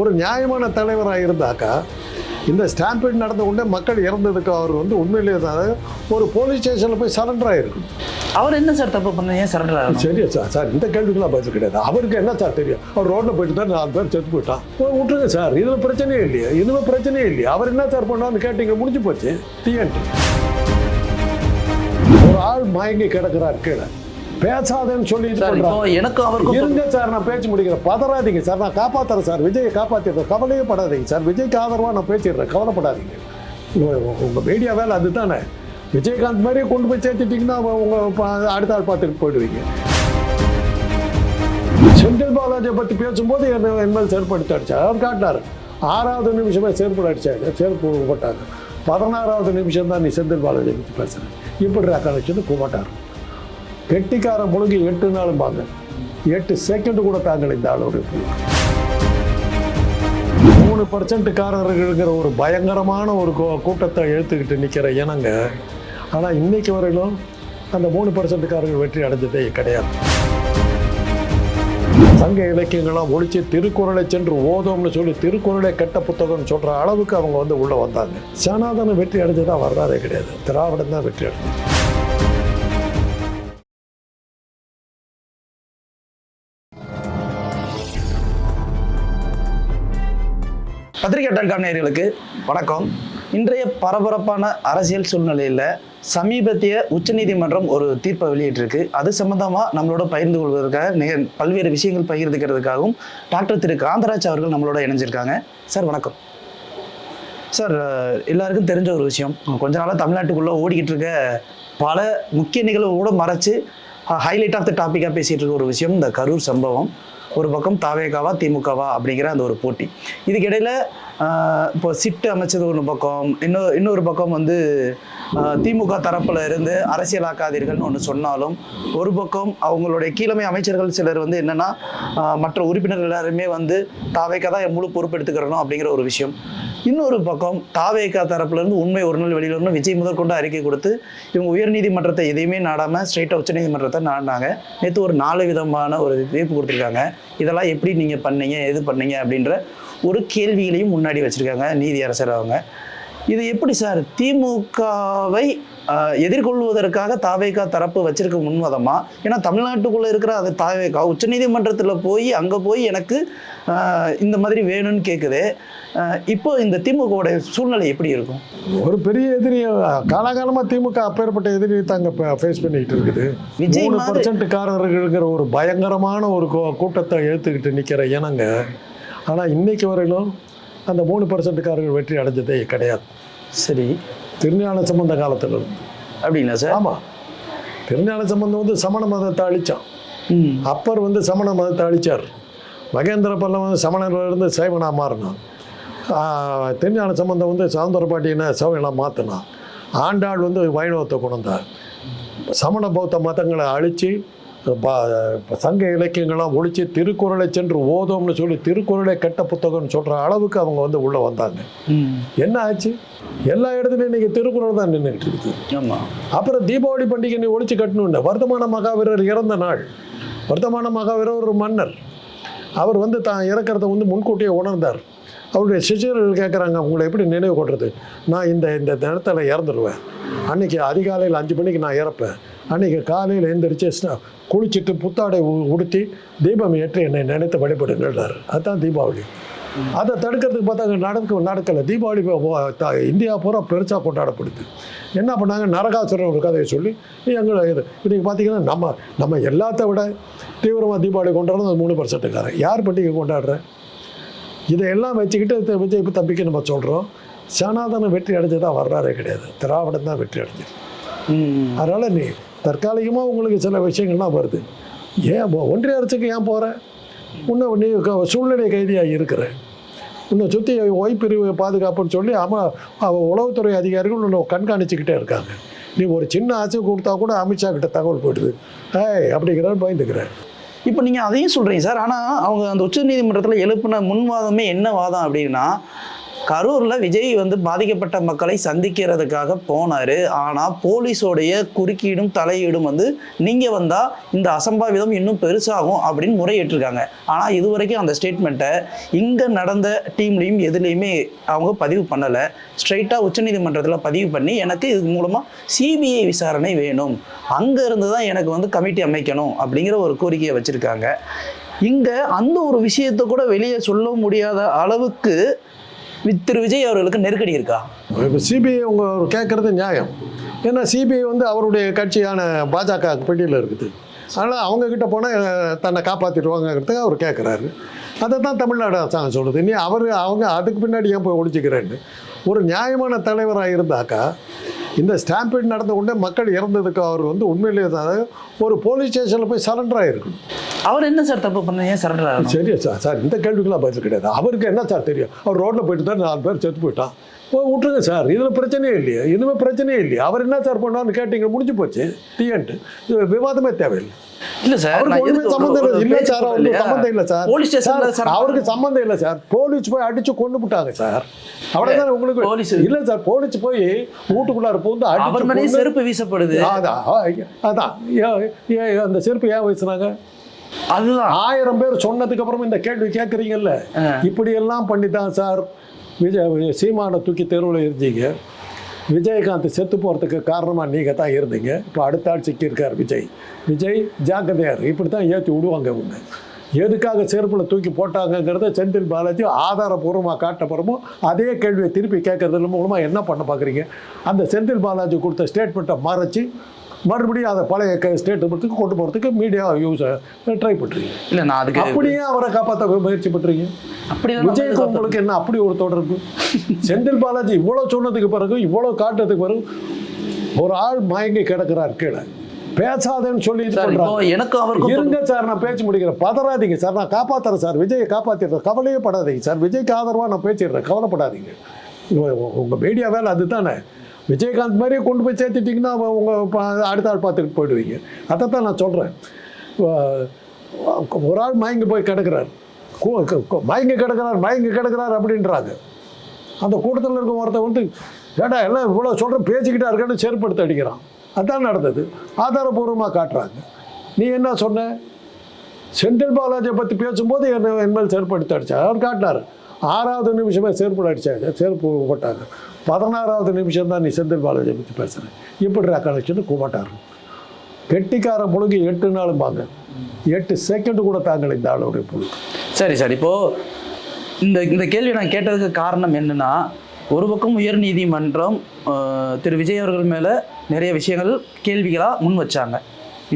ஒரு நியாயமான தலைவராக இருந்தாக்கா இந்த ஸ்டாம்பீட் நடந்த உடனே மக்கள் இறந்ததுக்கு அவர் வந்து உண்மையிலேயே தான் ஒரு போலீஸ் ஸ்டேஷனில் போய் சரண்டர் ஆகிருக்கும் அவர் என்ன சார் தப்பு பண்ண ஏன் சரண்டர் ஆகணும்? சரியா சார் சார் இந்த கேள்விக்கெல்லாம் பதில் கிடையாது. அவருக்கு என்ன சார் தெரியும்? அவர் ரோட்டில் போயிட்டு தான் நாலு பேர் செத்து போயிட்டான். விட்டுருங்க சார் இதில் பிரச்சனையே இல்லையா இதில் பிரச்சனையே இல்லையா. அவர் என்ன சார் பண்ணான்னு கேட்டீங்க முடிஞ்சு போச்சு. டிஎன்டி ஒரு ஆள் மயங்கி கிடக்குறார் கீழே. பேசாதேன்னு சொல்லி. எனக்கும் அவருக்கும் இருங்க சார் நான் பேச்சு முடிக்கிறேன். பதறாதீங்க சார் நான் காப்பாத்துறேன் சார். விஜயை காப்பாத்திடுறேன். கவலையே படாதீங்க சார். விஜய்க்கு ஆதரவா நான் பேசிடுறேன். கவலைப்படாதீங்க. உங்க- உங்க மீடியா வேலை அதுதானே. விஜயகாந்த் மாதிரியே கொண்டு போய் சேர்த்துட்டீங்கன்னா அவ- உங்க ப- அடுத்த ஆள் பார்த்துட்டு போயிடுவீங்க. செந்தில் பாலாஜியை பத்தி பேசும்போது என்ன என்மேல் அடிச்சார் அவர் காட்டினார். ஆறாவது நிமிஷமே செருப்பு அடிச்சாங்க செருப்பு போட்டாங்க பதினாறாவது நிமிஷம் தான் நீ செந்தில் பாலாஜியை பற்றி பேசுகிறேன் இப்படி கழிச்சது கூமாட்டார் கெட்டிக்காரன் முழுங்கி எட்டு நாளும் பாங்க எட்டு செகண்ட் கூட தாங்கல இந்த ஆளோட மூணு பர்சன்ட்காரர்களுங்கிற ஒரு பயங்கரமான ஒரு கூட்டத்தை இழுத்துக்கிட்டு நிற்கிற இனங்க. ஆனால் இன்னைக்கு வரையிலும் அந்த மூணு பர்சன்ட்காரர்கள் வெற்றி அடைஞ்சதே கிடையாது. சங்க இலக்கியங்கள்லாம் ஒழிச்சு திருக்குறளை சென்று ஓதோம்னு சொல்லி திருக்குறளை கெட்ட புத்தகம்னு சொல்கிற அளவுக்கு அவங்க வந்து உள்ளே வந்தாங்க. சனாதனம் வெற்றி அடைஞ்சதாக வர்றாரே கிடையாது. திராவிடம் தான் வெற்றி அடைஞ்சது. பத்திரிகை டாட் காம் நேயர்களுக்கு வணக்கம். இன்றைய பரபரப்பான அரசியல் சூழ்நிலையில் சமீபத்திய உச்சநீதிமன்றம் ஒரு தீர்ப்பை வெளியிட்டிருக்கு. அது சம்பந்தமாக நம்மளோட பகிர்ந்து கொள்வதற்காக நிக பல்வேறு விஷயங்கள் பகிர்ந்துக்கிறதுக்காகவும் டாக்டர் திரு. காந்தராஜ் அவர்கள் நம்மளோட இணைஞ்சிருக்காங்க. சார் வணக்கம். சார் எல்லாருக்கும் தெரிஞ்ச ஒரு விஷயம். கொஞ்ச நாளாக தமிழ்நாட்டுக்குள்ளே ஓடிக்கிட்டு இருக்க பல முக்கிய நிகழ்வு கூட மறைச்சு ஹைலைட் ஆஃப் த டாப்பிக்காக பேசிகிட்டு இருக்க ஒரு விஷயம் இந்த கரூர் சம்பவம். ஒரு பக்கம் தாவேகாவா திமுகவா அப்படிங்கிற அந்த ஒரு போட்டி. இதுக்கிடையில் இப்போ சிட்டு அமைச்சது ஒரு பக்கம் இன்னொரு இன்னொரு பக்கம் வந்து திமுக தரப்பில் இருந்து அரசியலாக்காதீர்கள்னு ஒன்று சொன்னாலும் ஒரு பக்கம் அவங்களுடைய கீழமை அமைச்சர்கள் சிலர் வந்து என்னென்னா மற்ற உறுப்பினர்கள் எல்லாருமே வந்து தாவைக்கா தான் முழு பொறுப்பெடுத்துக்கிறணும் அப்படிங்கிற ஒரு விஷயம். இன்னொரு பக்கம் தாவேகா தரப்புலேருந்து உண்மை ஒரு நாள் வெளியில் வரணும் விஜய் முதற்கொண்டு அறிக்கை கொடுத்து இவங்க உயர்நீதிமன்றத்தை எதையுமே நாடாமல் ஸ்ட்ரைட்டாக உச்சநீதிமன்றத்தை நாடினாங்க. நேற்று ஒரு நாலு விதமான ஒரு தீர்ப்பு கொடுத்துருக்காங்க. இதெல்லாம் எப்படி நீங்கள் பண்ணீங்க எது பண்ணீங்க அப்படின்ற ஒரு கேள்விகளையும் முன்னாடி வச்சுருக்காங்க நீதியரசர் அவங்க. இது எப்படி சார்? திமுகவை எதிர்கொள்வதற்காக தாவேகா தரப்பு வச்சிருக்க முன்வாதமா? ஏன்னா தமிழ்நாட்டுக்குள்ள இருக்கிற அது தாவேகா உச்சநீதிமன்றத்தில் போய் அங்கே போய் எனக்கு இந்த மாதிரி வேணும்னு கேட்குது இப்போ இந்த திமுகவோட சூழ்நிலை எப்படி இருக்கும்? ஒரு பெரிய எதிரி காலாகாலமாக திமுக அப்பேற்பட்ட எதிரி தாங்க ஃபேஸ் பண்ணிக்கிட்டு இருக்குது. விஜய் பர்சன்ட்காரர்களுங்கிற ஒரு பயங்கரமான ஒரு கூட்டத்தை இழுத்துக்கிட்டு நிற்கிற இனங்க ஆனால் இன்னைக்கு வரையிலும் அந்த மூணு பர்சன்ட்காரர்கள் வெற்றி அடைஞ்சதே கிடையாது. சரி. திருஞான சம்பந்த காலத்துல இருந்து அப்படிங்களா சார்? ஆமாம் திருஞான சம்பந்தம் வந்து சமண மதத்தை அழிச்சான். ம். அப்பர் வந்து சமண மதத்தை அழிச்சார். மகேந்திர பல்லவன் வந்து சமணர்ல இருந்து சைவனா மாறினான். திருஞான சம்பந்தம் வந்து சவுந்தர பாட்டியனை சைவனாக மாற்றினான் ஆண்டாள் வந்து வைணவத்தை கொண்டார் சமண பௌத்த மதங்களை அழித்து சங்க இலக்கியங்கள்லாம் ஒழித்து திருக்குறளை சென்று ஓதோம்னு சொல்லி திருக்குறளை கெட்ட புத்தகம்னு சொல்கிற அளவுக்கு அவங்க வந்து உள்ளே வந்தாங்க. என்ன ஆச்சு? எல்லா இடத்துலையும் இன்னைக்கு திருக்குறள் தான் நின்றுக்கிட்டு இருக்குது ஆமாம் அப்புறம் தீபாவளி பண்டிகை நீ ஒழிச்சு கட்டணும்னு. வர்த்தமான மகாவீரர் இறந்த நாள். வர்த்தமான மகாவீரர் ஒரு மன்னர். அவர் வந்து தான் இறக்கிறத வந்து முன்கூட்டியே உணர்ந்தார். அவருடைய சிஷியர்கள் கேட்குறாங்க உங்களை எப்படி நினைவு கொள்றது? நான் இந்த இந்த நேரத்தில் இறந்துருவேன். அன்னைக்கு அதிகாலையில் அஞ்சு மணிக்கு நான் இறப்பேன். அன்னைக்கு காலையில் எழுந்திரிச்சு குளிச்சுட்டு புத்தாடை உடுத்தி தீபம் ஏற்றி என்னை நினைத்து வழிபடுங்கள்னார் அதுதான் தீபாவளி. அதை தடுக்கிறதுக்கு பார்த்தாங்க நடக்க நடக்கலை. தீபாவளி இந்தியா பூரா பெருசாக கொண்டாடப்படுது. என்ன பண்ணாங்க? நரகாசுரன் ஒரு கதையை சொல்லி எங்களை இது இன்றைக்கி பார்த்தீங்கன்னா நம்ம நம்ம எல்லாத்த விட தீவிரமாக தீபாவளி கொண்டாடுறது அது மூணு பர்சன்ட்டுக்காரன். யார் பண்டிகை கொண்டாடுற? இதையெல்லாம் வச்சுக்கிட்டு விஜய் இப்போ தம்பிக்கு நம்ம சொல்கிறோம் சனாதனம் வெற்றி அடைஞ்சதா வரலாறே கிடையாது. திராவிடம் தான் வெற்றி அடைஞ்சது. ம். அதனால் நீ தற்காலிகமாக உங்களுக்கு சில விஷயங்கள்லாம் வருது. ஏன் ஒன்றிய அரசுக்கு ஏன் போகிற இன்னும் நீ சூழ்நிலை கைதியாக இருக்கிற. இன்னும் சுற்றி ஒய்பிரிவு பாதுகாப்புன்னு சொல்லி அவன் அவ உளவுத்துறை அதிகாரிகள் இன்னும் கண்காணிச்சுக்கிட்டே இருக்காங்க. நீ ஒரு சின்ன ஆசை கொடுத்தா கூட அமித்ஷா கிட்ட தகவல் போயிடுது. ஏய் அப்படிங்கிறான்னு பயந்துக்கிறேன் இப்போ நீங்கள் அதையும் சொல்கிறீங்க சார். ஆனால் அவங்க அந்த உச்சநீதிமன்றத்தில் எழுப்பின முன்வாதமே என்ன வாதம் அப்படின்னா கரூரில் விஜய் வந்து பாதிக்கப்பட்ட மக்களை சந்திக்கிறதுக்காக போனார். ஆனால் போலீஸோடைய குறுக்கீடும் தலையீடும் வந்து நீங்கள் வந்தால் இந்த அசம்பாவிதம் இன்னும் பெருசாகும் அப்படின்னு முறையிட்டிருக்காங்க. இது இதுவரைக்கும் அந்த ஸ்டேட்மெண்ட்டை இங்கே நடந்த டீம்லேயும் எதுலேயுமே அவங்க பதிவு பண்ணலை. ஸ்ட்ரைட்டாக உச்சநீதிமன்றத்தில் பதிவு பண்ணி எனக்கு இது மூலமாக சிபிஐ விசாரணை வேணும். அங்கேருந்து தான் எனக்கு வந்து கமிட்டி அமைக்கணும் அப்படிங்கிற ஒரு கோரிக்கையை வச்சுருக்காங்க. இங்கே அந்த ஒரு விஷயத்தை கூட வெளியே சொல்ல முடியாத அளவுக்கு திரு விஜய் அவர்களுக்கு நெருக்கடி இருக்கா? இப்போ சிபிஐ அவங்க கேட்குறது நியாயம். ஏன்னா சிபிஐ வந்து அவருடைய கட்சியான பாஜக பெட்டியில் இருக்குது. அதனால் அவங்க கிட்ட போனால் தன்னை காப்பாற்றிடுவாங்கிறதுக்கு அவர் கேட்குறாரு அதை தான் தமிழ்நாடு அரசாங்கம் சொல்லுது. நீ அவர் அவங்க அதுக்கு பின்னாடி ஏன் போய் ஒழிச்சிக்கிறேன்னு ஒரு நியாயமான தலைவராக இருந்தாக்கா இந்த ஸ்டாம்பேட் நடந்த உடனே மக்கள் இறந்ததுக்கு அவர் வந்து உண்மையிலேயே தான் ஒரு போலீஸ் ஸ்டேஷனில் போய் சரண்டர் ஆகிருக்கணும் அவர் என்ன சார் தப்பு பண்ண ஏன் சரண்டர் ஆகணும்? சரியா சார் சார் இந்த கேள்விக்கெல்லாம் பதில் கிடையாது. அவருக்கு என்ன சார் தெரியும்? அவர் ரோட்டில் போயிட்டு தான் நாலு பேர் செத்து போயிட்டான். போய் விட்டுருங்க சார் இதில் பிரச்சனையே இல்லையே இனிமேல் பிரச்சனையே இல்லையே. அவர் என்ன சார் பண்ணான்னு கேட்டீங்க முடிஞ்சு போச்சு. தீயன்ட்டு இது விவாதமே தேவையில்லை. இல்ல சார் ஒரு- இல்லை. சார் அவருக்கு இல்லையா? சம்மந்தம் இல்லை சார். போலீஸ் ஸ்டேஷன்ல சார், அவருக்கு சம்மந்தம் இல்லை சார். போலீஸ் போய் அடிச்சு கொண்டு விட்டாங்க சார். அவ்வளோதானே உங்களுக்கு போலீஸ் இல்லை சார் போலீஸ் போய் வீட்டுக்குள்ளார பூந்து அவர் கொன்னு- செருப்பு வீசப்படுது. அதான் அதான். அந்த செருப்பு ஏன் வீசுனாங்க? அதுதான். ஆயிரம் பேர் சொன்னதுக்கு அப்புறம் இந்த கேள்வி கேட்குறீங்கல்ல. இப்படி எல்லாம் பண்ணி தான் சார். விஜய் சீமானை தூக்கி தெருவில் இருந்தீங்க விஜயகாந்த் செத்து போகிறதுக்கு காரணமாக நீங்கள் தான் இருந்தீங்க. இப்போ அடுத்த ஆள் சிக்கியிருக்கார் விஜய். விஜய் ஜாக்கிரதையார் இப்படி தான் ஏற்றி விடுவாங்க இவங்க. எதுக்காக செருப்பில் தூக்கி போட்டாங்கங்கிறத செந்தில் பாலாஜி ஆதாரபூர்வமாக காட்டப்புறமும் அதே கேள்வியை திருப்பி கேட்கறது மூலமாக என்ன பண்ண பார்க்குறீங்க அந்த செந்தில் பாலாஜி கொடுத்த ஸ்டேட்மெண்ட்டை மறைச்சி மறுபடியும் அதை பழைய ஸ்டேட்மெண்ட்டுக்கு கொண்டு போகிறதுக்கு மீடியா யூஸ் ட்ரை பண்ணுறீங்க இல்ல நான் அதுக்கு அப்படியே அவரை காப்பாற்ற முயற்சி பண்றீங்க. அப்படிதான் நம்ம விஜய்க்கு உங்களுக்கு என்ன அப்படி ஒரு தொடர்பு செந்தில் பாலாஜி இவ்வளோ சொன்னதுக்கு பிறகு இவ்வளோ காட்டுறதுக்கு பிறகு ஒரு ஆள் மயங்கி கிடக்கிறார் கீழே. பேசாதேன்னு சொல்லி எனக்கும் அவருக்கும் இருங்க சார் நான் பேச்சு முடிக்கிறேன். பதறாதீங்க சார் நான் காப்பாத்துறேன் சார். விஜயை காப்பாத்திடுறேன். கவலையே படாதீங்க சார். விஜய்க்கு ஆதரவாக நான் பேசிடுறேன். கவலைப்படாதீங்க. உங்க- உங்க மீடியா வேலை அதுதானே. விஜயகாந்த் மாதிரியே கொண்டு போய் சேர்த்துட்டிங்கன்னா உங்கள் அடுத்த ஆள் பார்த்துட்டு போயிடுவீங்க. அதை தான் நான் சொல்கிறேன் ஒரு ஆள் மயங்கி போய் கிடக்கிறார். மயங்கி கிடக்கிறார் மயங்கி கிடக்கிறார் அப்படின்றாங்க. அந்த கூட்டத்தில் இருக்க ஒருத்தன் வந்து ஏடா எல்லாம் இவ்வளோ சொல்கிறேன் பேசிக்கிட்டா இருக்கேன்னு செருப்படுத்த அடிக்கிறான். அதான் நடந்தது. ஆதாரபூர்வமாக காட்டுறாங்க. நீ என்ன சொன்ன? செந்தில் பாலாஜியை பற்றி பேசும்போது என்ன என்மேல் செருப்படுத்த அடித்தார் அவர் காட்டினார். ஆறாவது நிமிஷமே சேர்ப்பு அடித்தாங்க சேர்ப்பு போட்டாங்க. பதினாறாவது நிமிஷம் தான் நீ செந்தில் பாலாஜி பற்றி பேசுகிறேன் இப்படிடா கனெக்ஷன் கூமாட்டார் கெட்டிக்காரன் பொழுது எட்டு நாளும் பாங்க. எட்டு செகண்டு கூட தாங்கல இந்த ஆளுடைய பொழுது சரி சார். இப்போ இந்த இந்த கேள்வி நான் கேட்டதுக்கு காரணம் என்னன்னா ஒரு பக்கம் உயர் நீதிமன்றம் திரு விஜய் அவர்கள் மேலே நிறைய விஷயங்கள் கேள்விகளாக முன் வச்சாங்க.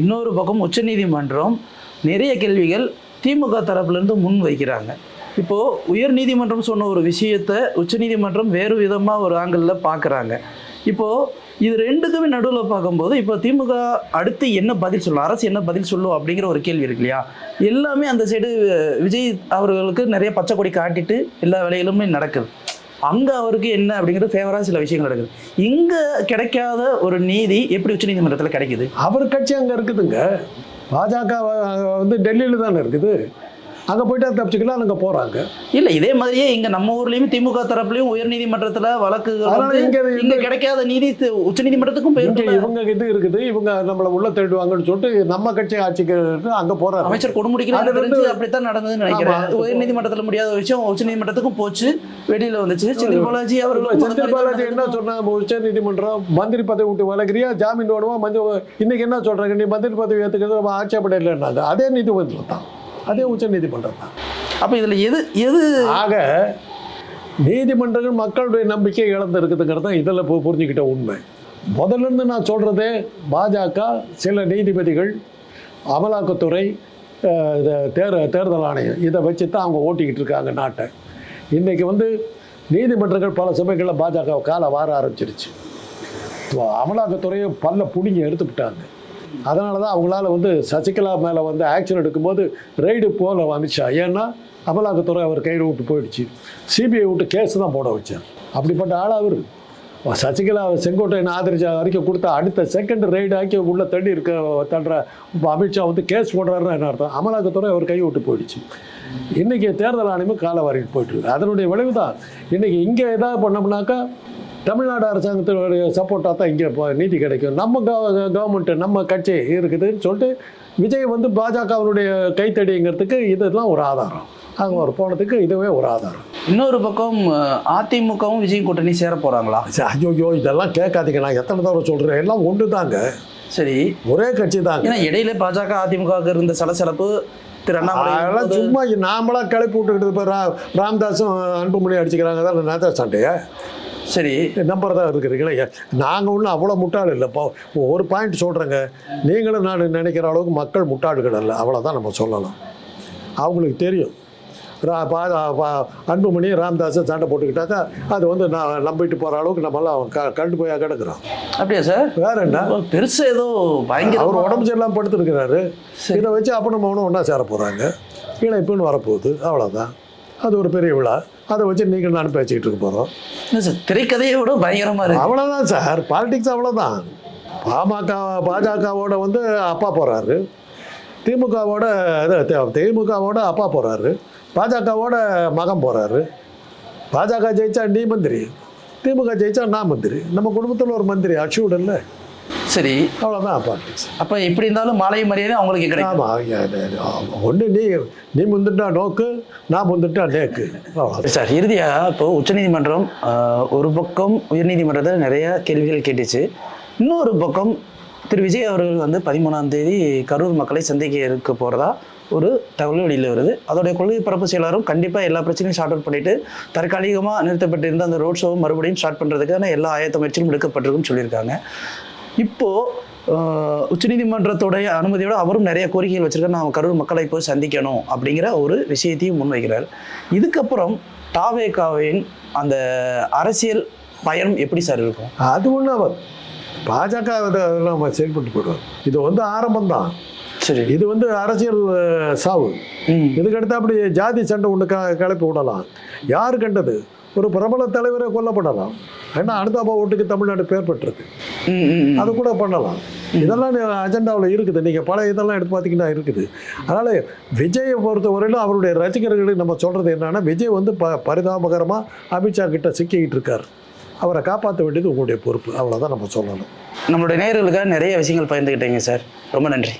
இன்னொரு பக்கம் உச்சநீதிமன்றம் நிறைய கேள்விகள் திமுக தரப்புலேருந்து முன் வைக்கிறாங்க. இப்போ உயர் நீதிமன்றம் சொன்ன ஒரு விஷயத்த உச்சநீதிமன்றம் வேறு விதமா ஒரு ஆங்கிளில் பார்க்குறாங்க. இப்போ இது ரெண்டுக்குமே நடுவில் பார்க்கும்போது இப்போ திமுக அடுத்து என்ன பதில் சொல்லும் அரசு என்ன பதில் சொல்லும் அப்படிங்கிற ஒரு கேள்வி இருக்கு இல்லையா? எல்லாமே அந்த சைடு விஜய் அவர்களுக்கு நிறைய பச்சை கொடி காட்டிட்டு எல்லா வேலையிலுமே நடக்குது. அங்கே அவருக்கு என்ன அப்படிங்கிறது ஃபேவராக சில விஷயங்கள் நடக்குது. இங்கே கிடைக்காத ஒரு நீதி எப்படி உச்சநீதிமன்றத்தில் கிடைக்குது? அவர் கட்சி அங்கே இருக்குதுங்க. பாஜக வந்து டெல்லியில் தானே இருக்குது. அங்கே போயிட்டா தப்பிச்சுக்கலாம் அங்கே போகிறாங்க இல்லை இதே மாதிரியே இங்கே நம்ம ஊர்லேயும் திமுக தரப்புலையும் உயர்நீதிமன்றத்தில் வந்து இங்க கிடைக்காத நீதி உச்சநீதிமன்றத்துக்கும் போயிருக்கு இவங்க இது இருக்குது இவங்க நம்மளை உள்ள தேடுவாங்கன்னு சொல்லிட்டு நம்ம கட்சி ஆட்சிக்கு அங்கே போகிறாங்க அமைச்சர் கொடுமுடிக்கு அது வந்து- தெரிஞ்சு அப்படித்தான் நடந்ததுன்னு நினைக்கிறேன். ஆமா. உயர் நீதிமன்றத்தில் முடியாத விஷயம் உச்ச நீதிமன்றத்துக்கும் போச்சு வெளியில வந்துச்சு. செந்தில் பாலாஜி அவர்கள் செந்தில் பாலாஜி என்ன சொன்னா உச்ச நீதிமன்றம் மந்திரி பதவி விட்டு வளர்க்குறியா ஜாமீன் வேணுமா? மஞ்சள் இன்னைக்கு என்ன சொல்றாங்க? நீ மந்திரி பதவி ஏற்றுக்கிறது ஆட்சேபனை இல்லைன்னாங்க. அதே நீதிமன்றம் தான். அதே உச்ச நீதிமன்றம் தான். அப்ப இதுல எது எது? ஆக நீதிமன்றங்கள் மக்களுடைய நம்பிக்கை இழந்து இருக்குதுங்கிறது தான் இதில் புரிஞ்சுக்கிட்ட உண்மை. முதல்ல இருந்து நான் சொல்கிறதே பாஜக சில நீதிபதிகள் அமலாக்கத்துறை தேர் தேர்தல் ஆணையம் இதை வச்சு தான் அவங்க ஓட்டிக்கிட்டு இருக்காங்க நாட்டை. இன்றைக்கி வந்து நீதிமன்றங்கள் பல சமயங்களில் பாஜக காலை வார ஆரம்பிச்சிருச்சு. அமலாக்கத்துறையை பல்ல பிடிங்கி எடுத்துக்கிட்டாங்க. அதனால தான் அவங்களால வந்து சசிகலா மேலே வந்து ஆக்ஷன் எடுக்கும்போது ரைடு போல அமித்ஷா ஏன்னா அமலாக்கத்துறை அவர் கையில் விட்டு போயிடுச்சு. சிபிஐ விட்டு கேஸ் தான் போட வச்சார். அப்படிப்பட்ட ஆள் அவர். சசிகலா செங்கோட்டையன் ஆதரிச்ச அறிக்கை கொடுத்தா அடுத்த செகண்ட் ரெய்டு ஆக்கி உள்ள தள்ளி இருக்க தள்ளுற இப்போ அமித்ஷா வந்து கேஸ் போடுறாருன்னு என்ன அர்த்தம்? அமலாக்கத்துறை அவர் கை விட்டு போயிடுச்சு. இன்றைக்கி தேர்தல் ஆணையமும் கால வாரிட்டு போயிட்டுருக்கு அதனுடைய விளைவு தான் இன்றைக்கி இங்கே எதாவது பண்ணோம்னாக்கா தமிழ்நாடு அரசாங்கத்தினுடைய சப்போர்ட்டாக தான் இங்கே நீதி கிடைக்கும். நம்ம கவர்மெண்ட்டு நம்ம கட்சி இருக்குதுன்னு சொல்லிட்டு விஜய் வந்து பாஜகவினுடைய கைத்தடிங்கிறதுக்கு இதெல்லாம் ஒரு ஆதாரம். அங்கே ஒரு போனதுக்கு இதுவே ஒரு ஆதாரம். இன்னொரு பக்கம் அதிமுகவும் விஜய் கூட்டணி சேர போறாங்களா? சரி, ஐயோ இதெல்லாம் கேட்காதீங்க. நான் எத்தனை தடவை சொல்கிறேன் எல்லாம் ஒன்று தாங்க சரி. ஒரே கட்சி தாங்க ஏன்னா இடையில பாஜக அதிமுகவுக்கு இருந்த சலசலப்பு அதெல்லாம் சும்மா நாமளா கிளப்பி விட்டுக்கிட்டு இப்போ ராம்தாஸும் அன்புமணி அடிச்சுக்கிறாங்க. தான் நேதா சண்டையை? சரி. நம்பர் தான் இருக்கிறீங்களா. நாங்கள் ஒன்றும் அவ்வளோ முட்டாள் இல்லை இப்போ ஒரு பாயிண்ட் சொல்கிறேங்க நீங்களும் நான் நினைக்கிற அளவுக்கு மக்கள் முட்டாள்கள் இல்லை அவ்வளோதான் நம்ம சொல்லலாம். அவங்களுக்கு தெரியும். ரா பா அன்புமணி ராம்தாஸை சண்டை போட்டுக்கிட்டாக்கா அது வந்து நான் நம்பிட்டு போகிற அளவுக்கு நம்மளாம் க கண்டு போயா கிடக்குறோம் அப்படியா சார்? வேற என்ன? பெருசா ஏதோ பயங்கர அவர் உடம்பு சரியில்லாம படுத்துருக்கிறாரு. இதை வச்சு அப்போ நம்ம ஒன்றும் ஒன்றா சேர போகிறாங்க இணைப்புன்னு வரப்போகுது. அவ்வளோதான் அது ஒரு பெரிய விழா. அதை வச்சு நீங்கள் நான் பேசிக்கிட்டு இருக்க போகிறோம் சார் திரைக்கதையை விட பயங்கரமா இருக்கு. அவ்வளோதான் சார் பாலிடிக்ஸ் அவ்வளோதான் பாமக பாஜகவோட வந்து அப்பா போகிறாரு திமுகவோட இது திமுகவோட அப்பா போகிறாரு பாஜகவோட மகன் போகிறாரு பாஜக ஜெயிச்சா நீ மந்திரி திமுக ஜெயிச்சா நான் மந்திரி. நம்ம குடும்பத்தில் ஒரு மந்திரி அச்சூட் இல்லை. சரி. அவ்வளோதான் பாலிடிக்ஸ் அப்ப எப்படி இருந்தாலும் மாலை மரியாதை அவங்களுக்கு கிடைக்கும். ஆமாம் ஒன்று நீ நீ முந்துட்டா நோக்கு நான் முந்துட்டா நேக்கு. சார் இறுதியா இப்போ உச்சநீதிமன்றம் ஒரு பக்கம் உயர்நீதிமன்றத்தில் நிறைய கேள்விகள் கேட்டுச்சு. இன்னொரு பக்கம் திரு. விஜய் அவர்கள் வந்து பதிமூணாம் தேதி கரூர் மக்களை சந்திக்க இருக்க போறதா ஒரு தகவல் வெளியில் வருது. அதோடைய கொள்கை பரப்பு செயலாளரும் கண்டிப்பாக எல்லா பிரச்சனையும் ஷார்ட் அவுட் பண்ணிட்டு தற்காலிகமாக நிறுத்தப்பட்டிருந்த அந்த ரோட் ஷோவை மறுபடியும் ஸ்டார்ட் பண்ணுறதுக்கான எல்லா ஆயத்த முயற்சிகளும் எடுக்கப்பட்டிருக்குன்னு சொல்லியிருக்காங்க. இப்போ ஆஹ், உச்சநீதிமன்றத்துடைய அனுமதியோட அவரும் நிறைய கோரிக்கைகள் வச்சிருக்காரு. நான் கரூர் மக்களை போய் சந்திக்கணும் அப்படிங்கிற ஒரு விஷயத்தையும் முன்வைக்கிறார் இதுக்கப்புறம் தாவேகாவின் அந்த அரசியல் பயணம் எப்படி சார் இருக்கும்? அது ஒன்றும் அவர். பாஜக நம்ம செயல்பட்டு போயிடுவார். இது வந்து ஆரம்பம் தான் சரி. இது வந்து அரசியல் சாவு. இதுக்கடுத்து அப்படி ஜாதி சண்டை ஒன்று க கிளப்பி விடலாம். யார் கண்டது ஒரு பிரபல தலைவரை கொல்லப்படலாம். ஏன்னா அனுதாபா ஓட்டுக்கு தமிழ்நாடு பேர் ம். அது கூட பண்ணலாம். இதெல்லாம் அஜெண்டாவில் இருக்குது. நீங்கள் பல இதெல்லாம் எடுத்து பார்த்தீங்கன்னா இருக்குது. அதனால் விஜயை பொறுத்த வரையிலும் அவருடைய ரசிகர்களுக்கு நம்ம சொல்கிறது என்னன்னா விஜய் வந்து ப பரிதாபகரமாக அமித்ஷா கிட்ட சிக்கிக்கிட்டு இருக்கார். அவரை காப்பாற்ற வேண்டியது உங்களுடைய பொறுப்பு. அவ்வளோதான் நம்ம சொல்லணும். நம்மளுடைய நேயர்களுக்காக நிறைய விஷயங்கள் பகிர்ந்துக்கிட்டீங்க சார். ரொம்ப நன்றி.